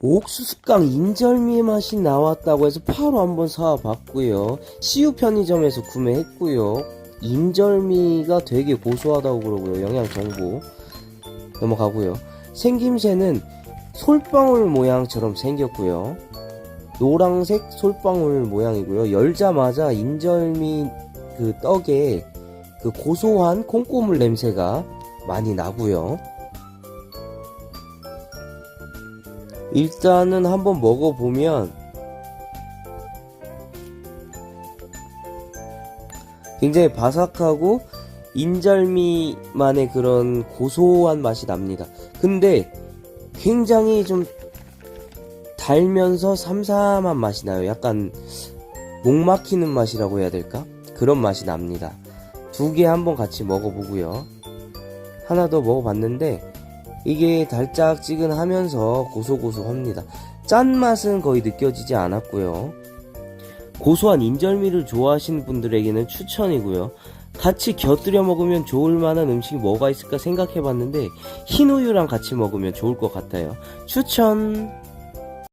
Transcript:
옥수수깡 인절미 맛이 나왔다고 해서 바로 한번 사봤고요. CU 편의점에서 구매했고요. 인절미가 되게 고소하다고 그러고요. 영양 정보 넘어가고요. 생김새는 솔방울 모양처럼 생겼고요. 노랑색 솔방울 모양이고요. 열자마자 인절미 그 떡에 그 고소한 콩고물 냄새가 많이 나고요. 일단은 한번 먹어보면 굉장히 바삭하고 인절미만의 그런 고소한 맛이 납니다. 근데 굉장히 좀 달면서 삼삼한 맛이 나요. 약간 목 막히는 맛이라고 해야 될까? 그런 맛이 납니다. 두 개 한번 같이 먹어보고요. 하나 더 먹어봤는데 이게 달짝지근하면서 고소고소합니다. 짠맛은 거의 느껴지지 않았고요. 고소한 인절미를 좋아하시는 분들에게는 추천이고요. 같이 곁들여 먹으면 좋을 만한 음식이 뭐가 있을까 생각해 봤는데 흰 우유랑 같이 먹으면 좋을 것 같아요. 추천!